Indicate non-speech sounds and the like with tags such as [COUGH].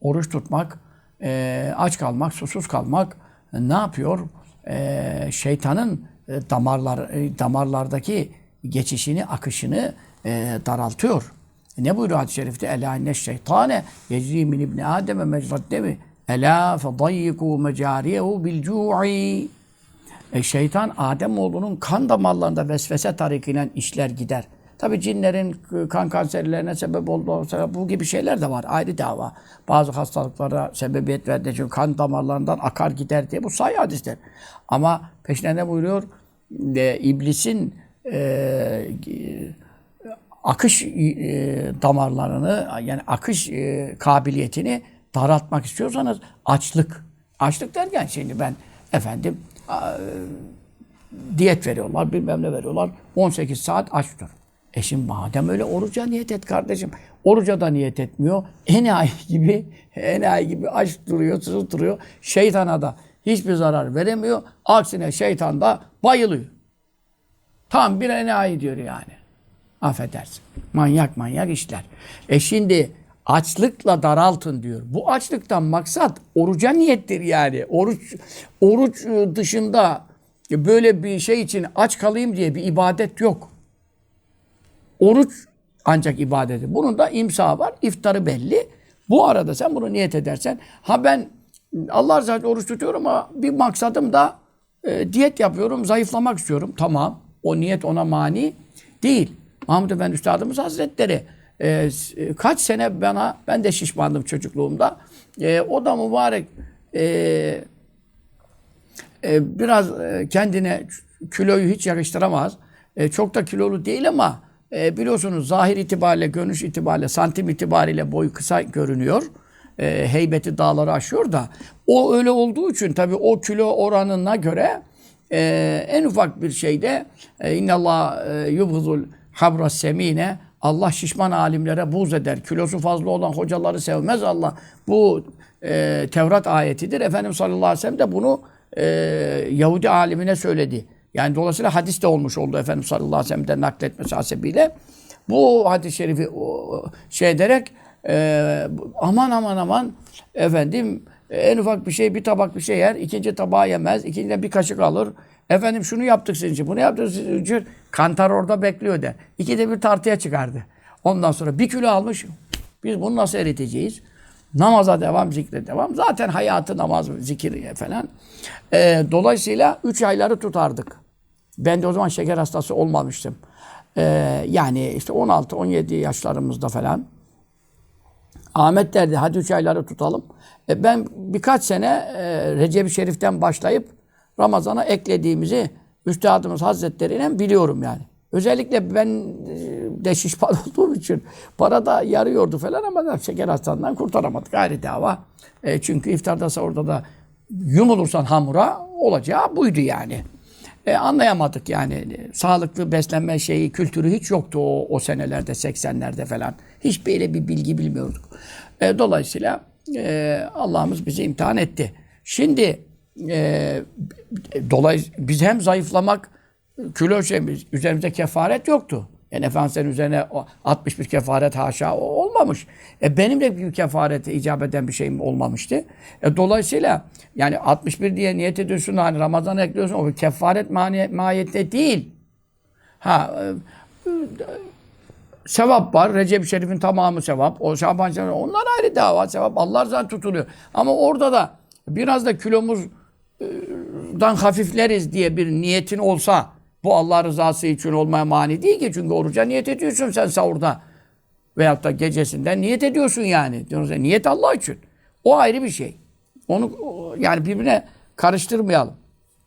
oruç tutmak, e, aç kalmak, susuz kalmak e, ne yapıyor? E, şeytanın e, damarlar e, damarlardaki geçişini, akışını e, daraltıyor. Ne buyuruyor hadis-i şerifte? Ela inne şeytane yecri min ibni Adem'e mecrat demi. Ela fedayyiku mecariyehu bil cu'i. E, şeytan Adem oğlunun kan damarlarında vesvese tarikiyle işler gider. Tabi cinlerin e, kan kanserlerine sebep olduğu sebep bu gibi şeyler de var. Ayrı dava. Bazı hastalıklara sebebiyet verdiği için kan damarlarından akar gider diye bu sayı hadisler. Ama peşine ne buyuruyor? E, iblisin e, akış e, damarlarını yani akış e, kabiliyetini daraltmak istiyorsanız açlık. Açlık derken şimdi ben efendim a, diyet veriyorlar, bilmem ne veriyorlar. 18 saat aç dur. E şimdi madem öyle oruca niyet et kardeşim. Oruca da niyet etmiyor. Enayi gibi, enayi gibi aç duruyor, susuz duruyor. Şeytana da hiçbir zarar veremiyor. Aksine şeytan da bayılıyor. Tam bir enayi diyor yani. Affedersin. Manyak manyak işler. E şimdi açlıkla daraltın diyor. Bu açlıktan maksat oruca niyettir yani. Oruç oruç dışında böyle bir şey için aç kalayım diye bir ibadet yok. Oruç ancak ibadeti. Bunun da imsa var. iftarı belli. Bu arada sen bunu niyet edersen ha ben Allah razı oruç tutuyorum ama bir maksadım da e, diyet yapıyorum, zayıflamak istiyorum. Tamam. O niyet ona mani değil. Mahmud Efendi Üstadımız Hazretleri e, kaç sene bana, ben de şişmandım çocukluğumda. E, o da mübarek e, e, biraz e, kendine kiloyu hiç yakıştıramaz. E, çok da kilolu değil ama e, biliyorsunuz zahir itibariyle, görünüş itibariyle, santim itibariyle boyu kısa görünüyor. E, heybeti dağları aşıyor da. O öyle olduğu için tabii o kilo oranına göre e, en ufak bir şeyde e, innallah e, yubgızul habra semine Allah şişman alimlere buz eder. Kilosu fazla olan hocaları sevmez Allah. Bu e, Tevrat ayetidir. Efendimiz sallallahu aleyhi ve sellem de bunu e, Yahudi alimine söyledi. Yani dolayısıyla hadis de olmuş oldu Efendimiz sallallahu aleyhi ve sellem'den nakletmesi hasebiyle. Bu hadis-i şerifi şey ederek e, aman aman aman efendim en ufak bir şey bir tabak bir şey yer. ikinci tabağı yemez. ikincide bir kaşık alır. Efendim şunu yaptık sizin için, bunu yaptık sizin için. Kantar orada bekliyor der. İkide bir tartıya çıkardı. Ondan sonra bir kilo almış. Biz bunu nasıl eriteceğiz? Namaza devam, zikre devam. Zaten hayatı namaz, zikir falan. Ee, dolayısıyla üç ayları tutardık. Ben de o zaman şeker hastası olmamıştım. Ee, yani işte 16-17 yaşlarımızda falan. Ahmet derdi hadi üç ayları tutalım. E ben birkaç sene e, Recep-i Şerif'ten başlayıp Ramazan'a eklediğimizi Üstadımız Hazretleri'yle biliyorum yani. Özellikle ben e, de şişman [LAUGHS] olduğum için para da yarıyordu falan ama şeker hastalığından kurtaramadık. Ayrı dava. E, çünkü iftarda sahurda da yumulursan hamura olacağı buydu yani. E, anlayamadık yani. Sağlıklı beslenme şeyi, kültürü hiç yoktu o, o senelerde, 80'lerde falan. Hiç böyle bir bilgi bilmiyorduk. E, dolayısıyla e, Allah'ımız bizi imtihan etti. Şimdi e, dolay biz hem zayıflamak kilo şeyimiz üzerimizde kefaret yoktu. Yani Efendimiz'in üzerine 61 kefaret haşa olmamış. E benim de bir kefarete icap eden bir şeyim olmamıştı. E dolayısıyla yani 61 diye niyet ediyorsun hani Ramazan'a ekliyorsun o bir kefaret mani, mahiyette değil. Ha e, sevap var. Recep-i Şerif'in tamamı sevap. O Şaban Şerif, onlar ayrı dava sevap. Allah zaten tutuluyor. Ama orada da biraz da kilomuzdan hafifleriz diye bir niyetin olsa bu Allah rızası için olmaya mani değil ki. Çünkü oruca niyet ediyorsun sen sahurda. Veyahut da gecesinden niyet ediyorsun yani. Diyorsun, niyet Allah için. O ayrı bir şey. Onu yani birbirine karıştırmayalım.